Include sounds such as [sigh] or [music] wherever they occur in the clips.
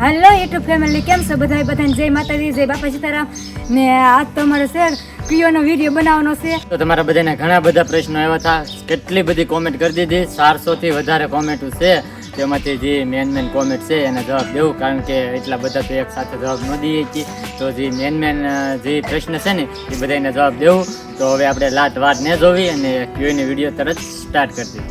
હાલો YouTube family કેમ છો બધા બધાને જય માતાજી, જય બાપા સીતારામ ને આજ તો અમારે છે, પ્રિયોનો વીડિયો બનાવવાનો છે. તો તમારા બધાને ઘણા બધા પ્રશ્નો આવ્યા હતા. કેટલી બધી કોમેન્ટ કરી દીધી? ચારસોથી વધારે કોમેન્ટ છે. તેમાંથી જે મેન મેન કોમેન્ટ છે, એને જવાબ દેવું. કારણ કે એટલા બધા તો એક સાથે જવાબ ન દઈએ છીએ. તો જે મેન મેન જે પ્રશ્ન છે ને, એ બધાને જવાબ દેવું. તો હવે આપણે લાત વાત ન જોવી અને ક્યુએની વીડિયો તરત સ્ટાર્ટ કરી દઈએ.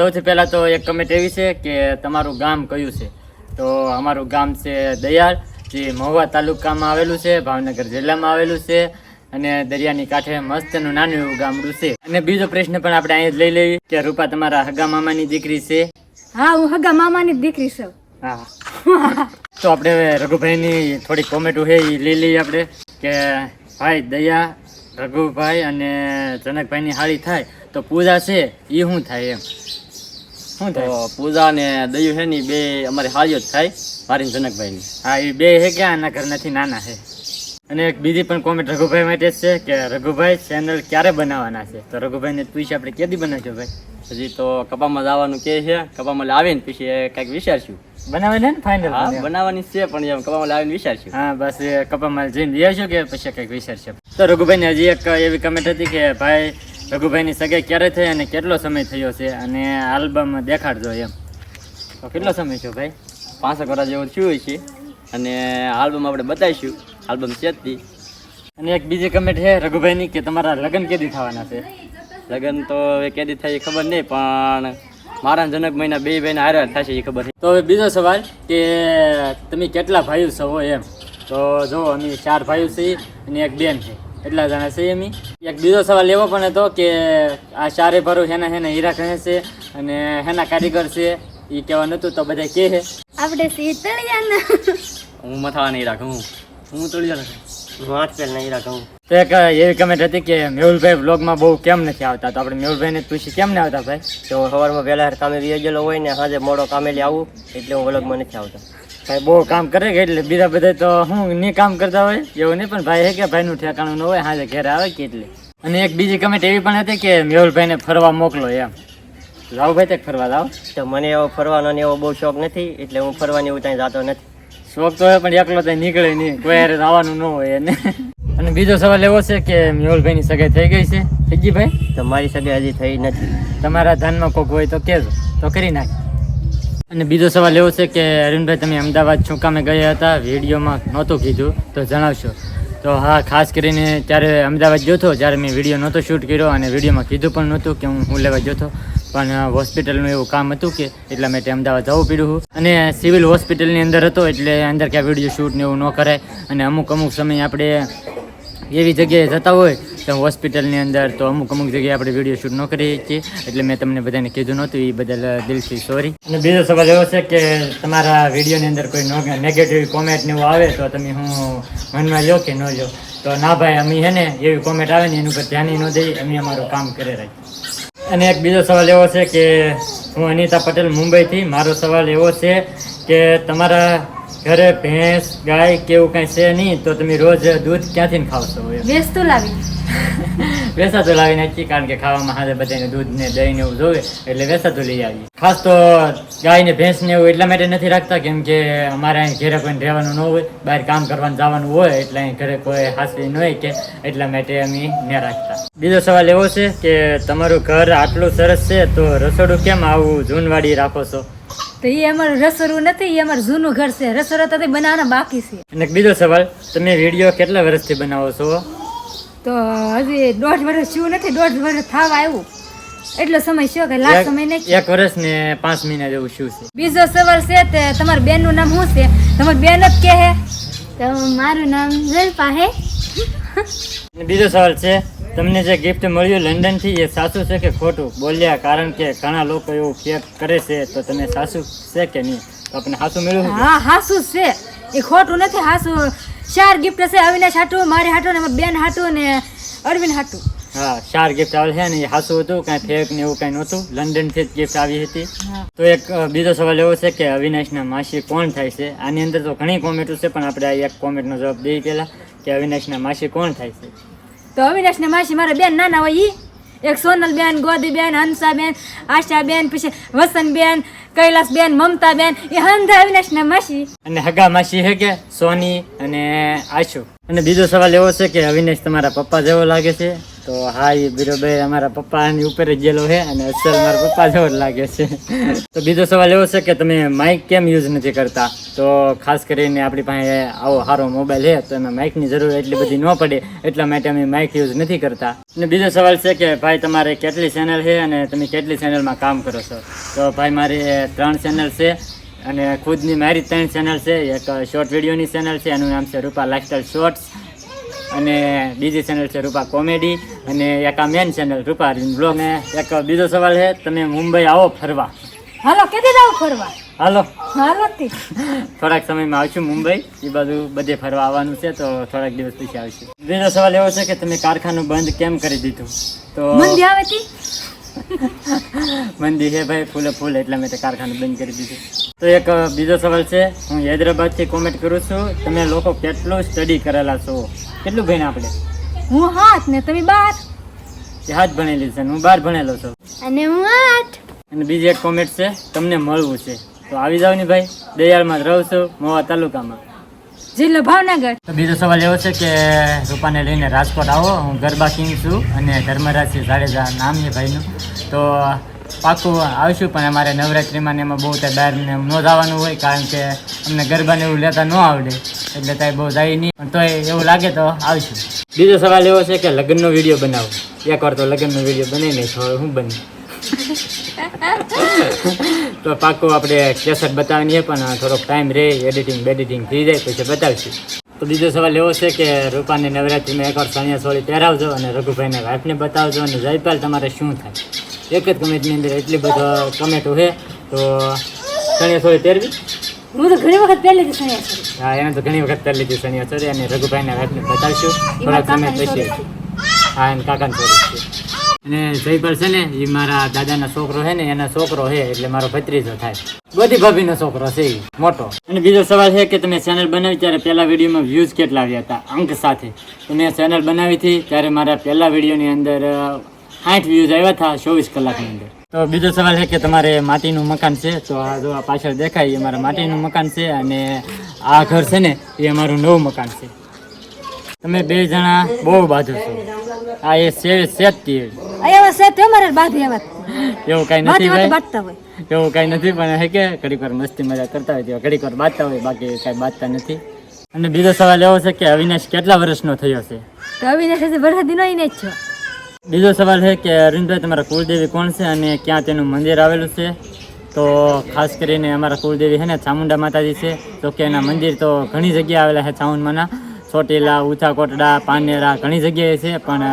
સૌથી પહેલા તો એક કમેન્ટ એવી છે કે તમારું ગામ કયું છે? તો અમારું ગામ છે દયાળ જે મહુવા તાલુકામાં આવેલું છે ભાવનગર જિલ્લામાં આવેલું છે અને દરિયાની કાંઠે મસ્તનું નાનું એવું ગામડું છે. અને બીજો પ્રશ્ન પણ આપણે અહીંયા જ લઈ લેવી કે રૂપા તમારા હગા મામાની દીકરી છે? હા હું હગા મામાની દીકરી છું. હા તો આપણે રઘુભાઈની થોડી કોમેન્ટો છે એ લઈ લઈએ આપણે કે ભાઈ દયા રઘુભાઈ અને જનકભાઈની હાળી થાય તો પૂજા છે એ શું થાય એમ? શું થાય? તો પૂજા ને દયું છે ને બે અમારી હારીઓ જ થાય મારી જનકભાઈની. હા એ બે છે ક્યાં? આના ઘરનાથી નાના છે અને એક બીજી પણ કોમેન્ટ રઘુભાઈ માટે છે કે રઘુભાઈ ચેનલ ક્યારે બનાવવાના છે? તો રઘુભાઈને પૂછીએ આપણે ક્યાંથી બનાવજો ભાઈ? હજી તો કપામાં જવાનું કે છે કપામાં લાવીને પછી કંઈક વિચારશું. બનાવે છે ને ફાઇનલ હા બનાવવાની? છે પણ એમ કપામાં આવીને વિચારશું. હા બસ કપામાં જઈને લઈ કે પછી કંઈક વિચારશે? તો રઘુભાઈને હજી એક એવી કમેન્ટ હતી કે ભાઈ રઘુભાઈની સગાઈ ક્યારે થઈ અને કેટલો સમય થયો છે અને આલ્બમ દેખાડજો એમ. તો કેટલો સમય થયો ભાઈ? પાંચેક કરા જેવું થયું હોય છે અને આલ્બમ આપણે બતાવીશું. આલ્બમ છે અને એક બીજી કમેન્ટ છે રઘુભાઈની કે તમારા લગ્ન કેદી થવાના છે? લગ્ન તો હવે કેદી થાય એ ખબર નહીં પણ મારા જનક મહિના બે ભાઈના હારે થશે એ ખબર છે તો હવે બીજો સવાલ કે તમે કેટલા ભાઈઓ છો એમ? તો જો અમે ચાર ભાઈઓ છીએ અને એક બેન છે. એટલા જણા છે અમે એક બીજો સવાલ એવો પણ હતો કે આ ચારે ભરો હેના હેના હીરા કહે છે અને હેના કારીગર છે એ કહેવા નતું તો બધા કહે આપણે શીતળિયાના હું મથાવા નહીં રાખું હું તોડી હું હાથ પેલ નહીં રાખું તો એક એવી કમેન્ટ હતી કે મેહુલભાઈ બ્લોગમાં બહુ કેમ નથી આવતા? તો આપણે મેહુલભાઈને પૂછી કેમ નહીં આવતા ભાઈ? તો સવારમાં વહેલા કામે વિયેલો હોય ને સાંજે મોડો કામે આવું એટલે હું બ્લોગમાં નથી આવતા. ભાઈ બહુ કામ કરે કે એટલે બીજા બધા તો હું નહીં કામ કરતા હોય એવું નહીં પણ ભાઈ હે કે ભાઈનું ઠેકાણું ન હોય હાજે ઘરે આવે કે એટલે. અને એક બીજી કમેન્ટ એવી પણ હતી કે મેહુલભાઈને ફરવા મોકલો એમ. જાઓ ભાઈ તે ફરવા જાઓ. તો મને એવો ફરવાનો ને એવો બહુ શોખ નથી એટલે હું ફરવાની એવું ત્યાં જતો નથી. શોખ તો હોય પણ એકલો ત્યાં નીકળે નહીં કોઈ હારે આવવાનું ન હોય એને. અને બીજો સવાલ એવો છે કે મેહુલભાઈની સગાઈ થઈ ગઈ છે? થઈ ગઈ ભાઈ તો મારી સગાઈ હજી થઈ નથી. તમારા ધ્યાનમાં કોક હોય તો કહેજો. તો કરી નાખ. અને બીજો સવાલ એવો છે કે અરુણભાઈ, તમે અમદાવાદ શું કામે ગયા હતા, વિડીયોમાં નહોતું કીધું, તો જણાવશો. તો હા, ખાસ કરીને ત્યારે અમદાવાદ ગયો જ્યારે મેં વીડિયો નહોતો શૂટ કર્યો અને વિડીયોમાં કીધું પણ નહોતું કે હું હું લેવા ગયો પણ હોસ્પિટલનું એવું કામ હતું કે એટલા માટે અમદાવાદ જવું પડ્યું અને સિવિલ હોસ્પિટલની અંદર હતો, એટલે અંદર ક્યાં વીડિયો શૂટ ને એવું ન કરાય. અને અમુક અમુક સમય આપણે એવી જગ્યાએ જતા હોય તો હોસ્પિટલની અંદર તો અમુક અમુક જગ્યાએ આપણે વીડિયો શૂટ ન કરીએ છીએ એટલે મેં તમને બધાને કીધું નહોતું એ બદલ દિલથી સોરી અને બીજો સવાલ એવો છે કે તમારા વિડીયોની અંદર કોઈ નેગેટિવ કોમેન્ટ ને એવું આવે તો તમે હું મનમાં લો કે ન લો તો ના ભાઈ, અમે છે ને એવી કોમેન્ટ આવે ને એનું પર ધ્યાન ન દઈ અમે અમારું કામ કરે રાખીએ. અને એક બીજો સવાલ એવો છે કે હું અનિતા પટેલ મુંબઈથી, મારો સવાલ એવો છે કે તમારા ઘરે ભેંસ ગાય કેવું કઈ છે નહીં તો તમે રોજ દૂધ ક્યાંથી ખાવશો વેચતું લાવી. [laughs] વેસાતું લાવી નાખી કારણ કે ખાવામાં હાથે બધાને દૂધ ને દહીં ને એવું જોવે એટલે વેસાતું લઈ આવીએ. ખાસ તો ગાય ને ભેંસ ને એવું એટલા માટે નથી રાખતા કેમ કે અમારે અહીં ઘરે કોઈ રહેવાનું ન હોય બહાર કામ કરવાનું જવાનું હોય એટલે અહીં ઘરે કોઈ હાસવી ન હોય કે એટલા માટે અમે ન રાખતા. બીજો સવાલ એવો છે કે તમારું ઘર આટલું સરસ છે તો રસોડું કેમ આવું જૂનવાડી રાખો છો? તો એ અમારું રસોડું નથી એ અમારું જૂનું ઘર છે. રસોડો તો બનાવવાના બાકી છે. અને બીજો સવાલ તમે વીડિયો કેટલા વર્ષથી બનાવો છો? તો હજી દોઢ વર્ષ થયું નથી દોઢ વર્ષ થવા આવ્યું. એટલો સમય શું કે લાસ્ટ સમય નહીં એક વર્ષ ને પાંચ મહિના જેવું શું છે? બીજો સવાલ છે તે તમારી બેનનું નામ શું છે? તમારી બેન જ કે તો મારું નામ જલ્પા હે. બીજો સવાલ છે તમને જે ગિફ્ટ મળ્યું લંડનથી એ સાચું છે કે ખોટું? બોલ્યા કારણ કે ઘણા લોકો એવું ફેક કરે છે તો તમે સાચું છે કે નહીં? તો આપણે સાચું મળ્યું હા હાસુ છે. એ ખોટું નથી હાસુ. ચાર ગિફ્ટ છે અવિનાશ હાટું મારી હાટું ને બેન હાટું ને અરવિંદ હાટું. હા ચાર ગિફ્ટ આવે છે ને એ સાચું હતું કાંઈ ફેક ને એવું કાંઈ નહોતું. લંડનથી જ ગિફ્ટ આવી હતી. તો એક બીજો સવાલ એવો છે કે અવિનાશના માસી કોણ થાય છે? આની અંદર તો ઘણી કોમેન્ટો છે પણ આપણે આ એક કોમેન્ટનો જવાબ દઈએ પહેલાં કે અવિનાશના માસી કોણ થાય છે? તો અવિનાશ ને માસી, મારા બેન નાના હોય ઈ. એક સોનલ બેન ગોદી બેન હંસા બેન આશા બેન પછી વસન બેન કૈલાસ બેન મમતા બેન એ હંધા અવિનાશના માસી. અને હગા માસી હે કે સોની અને આશુ? અને બીજો સવાલ એવો છે કે અવિનાશ તમારા પપ્પા જેવો લાગે છે? તો હા એ બીરોભાઈ અમારા પપ્પાની ઉપર જ ગયેલો છે અને અસલ મારા પપ્પા જેવો જ લાગે છે. તો બીજો સવાલ એવો છે કે તમે માઇક કેમ યુઝ નથી કરતા? તો ખાસ કરીને આપણી પાસે આવો સારો મોબાઈલ છે તો એમાં માઇકની જરૂર એટલી બધી ન પડે, એટલા માટે અમે માઇક યુઝ નથી કરતા. અને બીજો સવાલ છે કે ભાઈ તમારે કેટલી ચેનલ છે અને તમે કેટલી ચેનલમાં કામ કરો છો? તો ભાઈ મારી ત્રણ ચેનલ છે. અને ખુદની મારી ત્રણ ચેનલ છે એક શોર્ટ વિડીયોની ચેનલ છે એનું નામ છે રૂપા લાઇફસ્ટાઈલ શોર્ટ્સ અને બીજી ચેનલ છે રૂપા કોમેડી અને એક આ મેન ચેનલ રૂપા બ્લોગ ને એક બીજો સવાલ છે તમે મુંબઈ આવો ફરવા? હાલો કેદી જાવ ફરવા? હાલો. હાલો થોડાક સમયમાં આવશું મુંબઈ એ બાજુ બધે ફરવા આવવાનું છે તો થોડાક દિવસ પછી આવશું. બીજો સવાલ એવો છે કે તમે કારખાનું બંધ કેમ કરી દીધું? તો મંદી આવે મંદી છે ભાઈ ફૂલે ફૂલ એટલે મેં તે કારખાનું બંધ કરી દીધું. તો એક બીજો સવાલ છે હું હૈદરાબાદથી કોમેન્ટ કરું છું તમે લોકો કેટલું સ્ટડી કરેલા છો? કેટલું ભણ્યા આપણે? હું હાથ ને તમે બાર? હાથ ભણેલી છે હું બાર ભણેલો છું. અને હું આઠ. અને બીજી એક કોમેન્ટ છે તમને મળવું છે. તો આવી જાવ ને ભાઈ દયાળમાં રહું છું મોવા તાલુકામાં. જિલ્લો ભાવનગર. બીજો સવાલ એવો છે કે રૂપાને લઈને રાજકોટ આવો હું ગરબા કિંગ છું અને ધર્મરાજસિંહ જાડેજા નામ છે ભાઈનું. તો પાકું આવશું પણ અમારે નવરાત્રિમાં ને એમાં બહુ ત્યાં બહાર ને જવાનું હોય કારણ કે અમને ગરબાને એવું લેતા ન આવડે. એટલે ત્યાં બહુ જાય નહીં. પણ તોય એવું લાગે તો આવશું. બીજો સવાલ એવો છે કે લગ્નનો વીડિયો બનાવો. એકવાર તો લગ્નનો વીડિયો બને નહીં તો હું બને? [laughs] તો પાકું આપણે કેસેટ બતાવવાની છે પણ થોડોક ટાઈમ રહે એડિટિંગ બેડિટિંગ થઈ જાય પછી બતાવશું. તો બીજો સવાલ એવો છે કે રૂપાને નવરાત્રિમાં એકવાર સણિયા સોળી પહેરાવજો અને રઘુભાઈને વાઈફને બતાવજો અને જયપાલ તમારે શું થાય? એક જ કમેન્ટની અંદર એટલી બધો કમેન્ટો છે. તો શનિયા ચોળી તેરવી હું તો ઘણી વખત પહેલી જ સણ્યા હા એને તો ઘણી વખત પહેલી લીધી છોડી અને રઘુભાઈના હાથને બતાવીશું. થોડા સમય પછી. હા એને કાકાને ચોળી અને જયપાલ છે ને એ મારા દાદાના છોકરો છે ને એના છોકરો છે એટલે મારો ભત્રીજો થાય. બધી ભાભીનો છોકરો છે એ મોટો. અને બીજો સવાલ છે કે તમે ચેનલ બનાવી ત્યારે પહેલા વિડીયોમાં વ્યૂઝ કેટલા આવ્યા હતા? અંક સાથે. તો મેં ચેનલ બનાવી હતી ત્યારે મારા પહેલા વિડીયોની અંદર સાઠ વ્યૂઝ આવ્યા હતા ચોવીસ કલાકની અંદર. તો બીજો સવાલ છે કે તમારે માટીનું મકાન છે? તો આ જો આ પાછળ દેખાય એ અમારા માટીનું મકાન છે અને આ ઘર છે ને એ અમારું નવું મકાન છે. તમે બે જણા બહુ બાજુ છો. આ એ સેવ સેત ટીવી એવા સેત અમારે બાધી આવા એવું કઈ નથી ભાઈ. એવું કઈ નથી પણ હે કે ઘડીક વાર મસ્તી મજા કરતા હોય તેવા ઘડીક વાર બાંધતા હોય બાકી કઈ બાંધતા નથી. અને બીજો સવાલ એવો છે કે અવિનાશ કેટલા વર્ષનો થયો છે? તો અવિનાશ હજી વરસાદી નો ને જ છો. બીજો સવાલ છે કે અરવિંદભાઈ, તમારા કુળદેવી કોણ છે અને ક્યાં તેનું મંદિર આવેલું છે? તો ખાસ કરીને અમારા કુળદેવી છે ને, ચામુંડા માતાજી છે. તો કે એના મંદિર તો ઘણી જગ્યાએ આવેલા છે ચામુંડમાંના. ચોટીલા ઉથા કોટડા પાનેરા ઘણી જગ્યાએ છે, પણ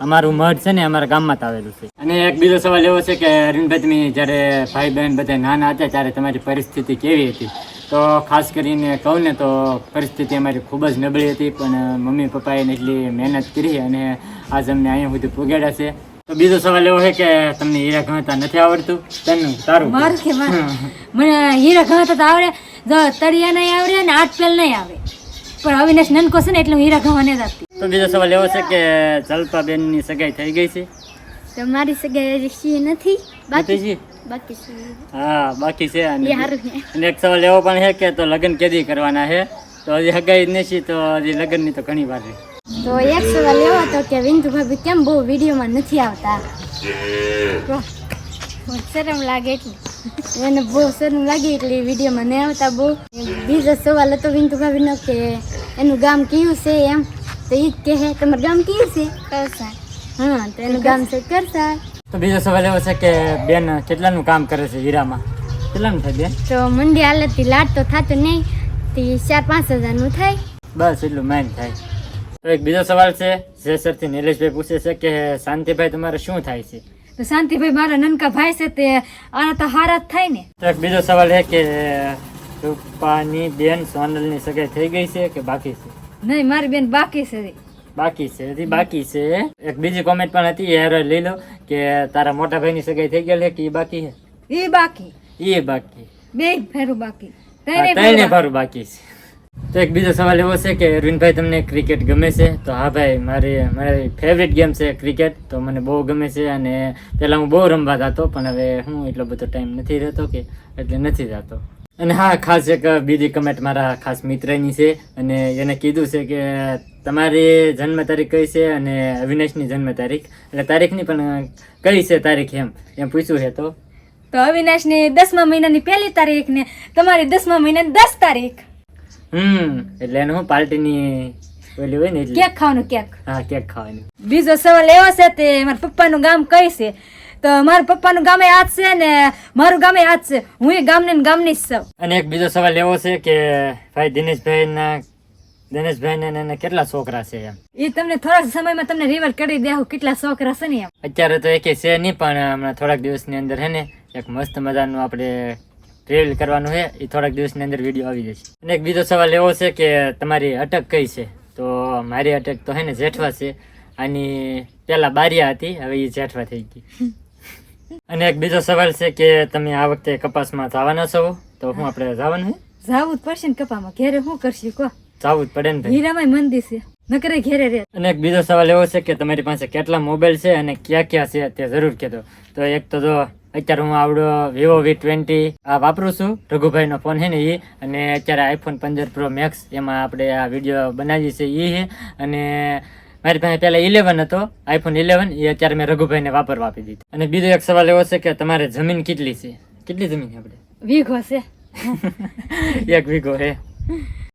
અમારું મઠ છે ને, અમારા ગામમાં જ આવેલું છે. અને એક બીજો સવાલ એવો છે કે અરવિંદભાઈ, તમે જ્યારે ભાઈ બહેન બધા નાના હતા ત્યારે તમારી પરિસ્થિતિ કેવી હતી? તો ખાસ કરીને કહું ને, તો પરિસ્થિતિ અમારી ખૂબ જ નબળી હતી, પણ મમ્મી પપ્પાએ એટલી મહેનત કરી અને આજ અમને અહીંયા સુધી પોગાડ્યા છે. તો બીજો સવાલ એવો છે કે તમને હીરા ગણતા નથી આવડતું? તને તારું મારું કે મને હીરા ઘણા તો આવડે. જો તળિયા નહીં આવડે ને આઠ પેલ નહીં આવે. પણ અવિનાશ નનકો છે ને એટલે હું હીરા ઘવા નથી આપતી તો બીજો સવાલ એવો છે કે જલ્પાબેનની સગાઈ થઈ ગઈ છે? તમારી સગાઈ હજી નથી. બાકી બાકી છે. હા બાકી છે. અને એક સવાલ એવો પણ છે કે તો લગ્ન કેદી કરવાના છે? તો હજી હગાઈ જ નથી તો હજી લગ્નની તો ઘણી વાર છે. તો એક સવાલ એવો હતો કે વિંદુ ભાભી કેમ બહુ વિડીયોમાં નથી આવતા? શરમ લાગે એટલે. એને બહુ શરમ લાગી એટલે વિડીયોમાં નહીં આવતા બહુ. બીજો સવાલ હતો વિંદુ ભાભીનો કે એનું ગામ કયું છે એમ? તો એ જ કહે તમારું ગામ કયું છે? કરસા હા તો એનું ગામ છે કરસા તો બીજો સવાલ એવો છે કે બેન કેટલાનું કામ કરે છે હીરામાં? કેટલાનું થાય બેન? તો મંડી હાલતથી લાટ તો થતું નહીં તે ચાર પાંચ હજારનું થાય. બસ એટલું મેન થાય. તો એક બીજો સવાલ છે જેસરથી નિલેશભાઈ પૂછે છે કે શાંતિભાઈ તમારે શું થાય છે? તો શાંતિભાઈ મારા નનકા ભાઈ છે તે આના તો હારા જ થાય ને. તો એક બીજો સવાલ છે કે રૂપાની બેન સોનલની સગાઈ થઈ ગઈ છે કે બાકી છે? નહીં મારી બેન બાકી છે. બાકી છે હજી બાકી છે. એક બીજી કોમેન્ટ પણ હતી યાર લઈ લો કે તારા મોટા ભાઈની સગાઈ થઈ ગયેલી કે એ બાકી છે? એ બાકી. એ બાકી. બે ફેરું બાકી. ત્રણે ફેરું બાકી છે. તો એક બીજો સવાલ એવો છે કે અરવિંદભાઈ તમને ક્રિકેટ ગમે છે? તો હા ભાઈ, મારી મારી ફેવરેટ ગેમ છે ક્રિકેટ. તો મને બહુ ગમે છે અને પહેલાં હું બહુ રમવા જતો, પણ હવે હું એટલો બધો ટાઈમ નથી રહેતો કે એટલે નથી જતો. અને હા, ખાસ એક બીજી કમેન્ટ મારા ખાસ મિત્રની છે અને એને કીધું છે કે તમારી જન્મ તારીખ કઈ છે અને અવિનાશની જન્મ તારીખ એટલે તારીખની પણ કઈ છે તારીખ એમ? એમ પૂછ્યું છે તો અવિનાશની દસમા મહિનાની પહેલી તારીખ ને તમારી દસમા મહિનાની દસ તારીખ. હમ એટલે એને હું પાર્ટીની ઓલી હોય ને એટલે. કેક ખાવાનું કેક. હા કેક ખાવાનું. બીજો સવાલ એવો છે તે મારા પપ્પાનું ગામ કઈ છે? તો મારા પપ્પાનું ગામે આજ છે ને મારું ગામે આજ છે. હું એ ગામની ને ગામની જ છું. અને એક બીજો સવાલ એવો છે કે ભાઈ દિનેશભાઈના દિનેશભાઈ ને એને કેટલા છોકરા છે એમ? એ તમને થોડાક સમયમાં તમને રિવર કરી દેવું કેટલા છોકરા છે ને એમ. અત્યારે તો એકે છે નહીં પણ હમણાં થોડાક દિવસની અંદર હે ને એક મસ્ત મજાનું આપણે રીલ કરવાનું છે એ થોડાક દિવસની અંદર વીડિયો આવી જશે. અને એક બીજો સવાલ એવો છે કે તમારી અટક કઈ છે? તો મારી અટક તો હે ને જેઠવા છે. આની પહેલાં બારિયા હતી હવે એ જેઠવા થઈ ગઈ. [laughs] અને એક બીજો સવાલ છે કે તમે આ વખતે કપાસમાં જવાના છો? તો હું આપણે જવાનું જાવું જ પડશે ને કપામાં. ઘેરે શું કરશે કો જવું જ પડે ને હીરામાં મંદિર છે. નકરે ઘેરે રે. અને એક બીજો સવાલ એવો છે કે તમારી પાસે કેટલા મોબાઈલ છે અને ક્યાં ક્યાં છે તે જરૂર કહેતો. તો એક તો જો અત્યારે હું આવડો વિવો વી ટ્વેન્ટી આ વાપરું છું. રઘુભાઈનો ફોન છે ને એ અને અત્યારે આઈફોન પંદર પ્રો મેક્સ એમાં આપણે આ વીડિયો બનાવીએ છીએ એ છે. અને મારી પાસે પહેલા ઇલેવન હતો આઈફોન ઇલેવન એ અત્યારે મેં રઘુભાઈને વાપરવા આપી દીધી. અને બીજો એક સવાલ એવો છે કે તમારે જમીન કેટલી છે? કેટલી જમીન છે આપણે? વીઘો છે. [laughs] એક વીઘો હે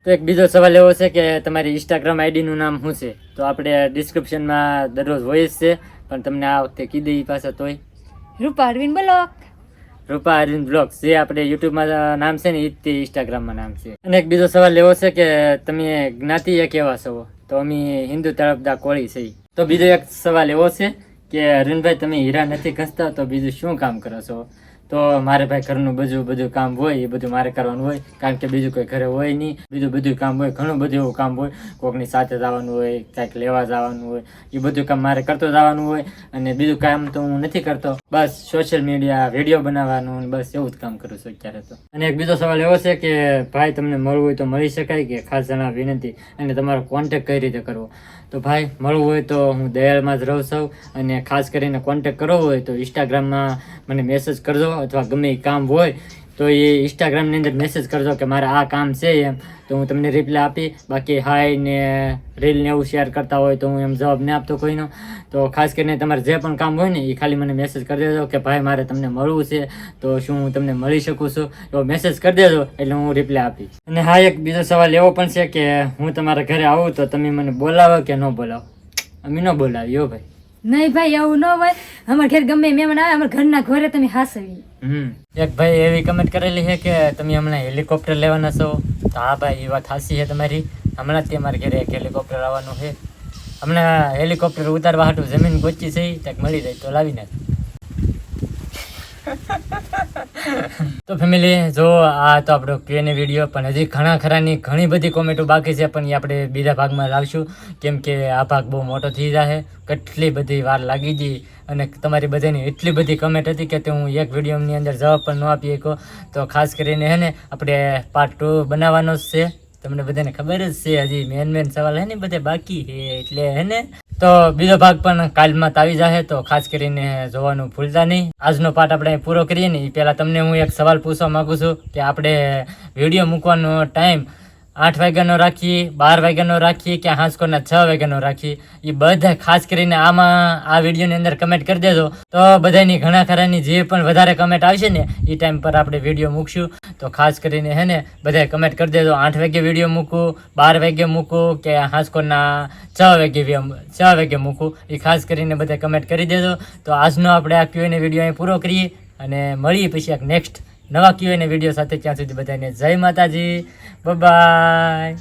તો એક બીજો સવાલ એવો છે કે તમારી ઇન્સ્ટાગ્રામ આઈડીનું નામ શું છે? તો આપણે ડિસ્ક્રિપ્શનમાં દરરોજ હોય જ છે પણ તમને આ વખતે કીધી પાછા તોય. રૂપા અરવિંદ બ્લોક રૂપા અરવિંદ બ્લોક જે આપણે યુટ્યુબમાં નામ છે ને એ જ ઇન્સ્ટાગ્રામમાં નામ છે. અને એક બીજો સવાલ એવો છે કે તમે જ્ઞાતિ એ કેવા છો? તો અમે હિન્દુ તળપદા કોળી છે તો બીજો એક સવાલ એવો છે કે, અરવિંદભાઈ, તમે હીરા નથી ઘસતા, તો બીજું શું કામ કરો છો? તો મારે ભાઈ ઘરનું બધું બધું કામ હોય, એ બધું મારે કરવાનું હોય. કારણ કે બીજું કોઈ ઘરે હોય નહીં. બીજું બધું કામ હોય, ઘણું બધું એવું કામ હોય. કોકની સાથે જવાનું હોય કાંઈક લેવા જવાનું હોય. એ બધું કામ મારે કરતો જવાનું હોય. અને બીજું કામ તો હું નથી કરતો. બસ સોશિયલ મીડિયા વીડિયો બનાવવાનું બસ એવું જ કામ કરું છું અત્યારે તો. અને એક બીજો સવાલ એવો છે કે ભાઈ તમને મળવું હોય તો મળી શકાય કે ખાસ જણાવ વિનંતી? અને તમારો કોન્ટેક કઈ રીતે કરવો? તો ભાઈ, મળવું હોય તો હું દયાળમાં જ રહું છું. અને ખાસ કરીને કોન્ટેક કરવો હોય તો ઇન્સ્ટાગ્રામમાં મને મેસેજ કરજો. અથવા ગમે એ કામ હોય, તો એ ઇન્સ્ટાગ્રામની અંદર મેસેજ કરજો કે મારે આ કામ છે એમ. તો હું તમને રિપ્લાય આપી, બાકી હાય ને રીલ ને એવું શેર કરતા હોય તો હું એમ જવાબ ને આપતો કોઈનો. તો ખાસ કરીને તમારે જે પણ કામ હોય ને એ ખાલી મને મેસેજ કરી દેજો કે ભાઈ મારે તમને મળવું છે, તો શું હું તમને મળી શકું છું. એવો મેસેજ કરી દેજો, એટલે હું રિપ્લાય આપીશ. અને હા, એક બીજો સવાલ એવો પણ છે કે હું તમારા ઘરે આવું તો તમે મને બોલાવો કે ન બોલાવો? અમે ન બોલાવીએ ભાઈ. નહીં ભાઈ એવું ન હોય. અમારા ઘેર ગમે મહેમાન આવે, અમારા ઘરના ઘરે તમે હાસવી એક ભાઈ એવી કમેન્ટ કરેલી છે કે તમે હમણાં હેલિકોપ્ટર લેવાના છો. તો હા ભાઈ એ વાત હાસી છે તમારી. હમણાં તે અમારા ઘરે એક હેલિકોપ્ટર આવવાનું છે. હમણાં હેલિકોપ્ટર ઉતારવા હાટું જમીન ગોચી છે ત્યાં મળી જાય તો લાવી નાખ. [laughs] તો ફેમિલી, જો આ તો આપણો ક્યુએનએ વીડિયો પણ હજી ઘણા ખરાની ઘણી બધી કોમેન્ટો બાકી છે, પણ એ આપણે બીજા ભાગમાં લાવશું. કેમ કે આ ભાગ બહુ મોટો થઈ જશે કેટલી બધી વાર લાગી ગઈ, અને તમારી બધાની એટલી બધી કમેન્ટ હતી કે હું એક વિડીયોની અંદર જવાબ પણ ન આપી શકો તો ખાસ કરીને હે ને, આપણે પાર્ટ ટુ બનાવવાનો જ છે. તમને બધાને ખબર જ છે, હજી મેન મેન સવાલ હે ને, બધે બાકી છે, એટલે હે ને. તો બીજો ભાગ પણ કાલમાં આવી જશે તો ખાસ કરીને જોવાનું ભૂલતા નહીં. આજનો પાઠ આપણે પૂરો કરીએ ને એ પહેલાં તમને હું એક સવાલ પૂછવા માગું છું કે આપણે વીડિયો મૂકવાનો ટાઈમ આઠ વાગ્યાનો રાખીએ બાર વાગ્યાનો રાખીએ કે હાંસકોના છ વાગ્યાનો રાખીએ એ બધા ખાસ કરીને આમાં, આ વિડીયોની અંદર કમેન્ટ કરી દેજો. તો બધાની ઘણા ખરાની જે પણ વધારે કમેન્ટ આવશે ને એ ટાઈમ પર આપણે વીડિયો મૂકશું. તો ખાસ કરીને હે ને બધાએ કમેન્ટ કરી દેજો. આઠ વાગે વીડિયો મૂકું, બાર વાગે મૂકું કે હાંસકોના છ વાગે છ વાગે મૂકું એ ખાસ કરીને બધા કમેન્ટ કરી દેજો. તો આજનો આપણે આ ક્યુએને વીડિયો અહીં પૂરો કરીએ અને મળીએ પછી એક નેક્સ્ટ નવા ક્યુએને વીડિયો સાથે ત્યાં સુધી બધાને જય માતાજી. બાય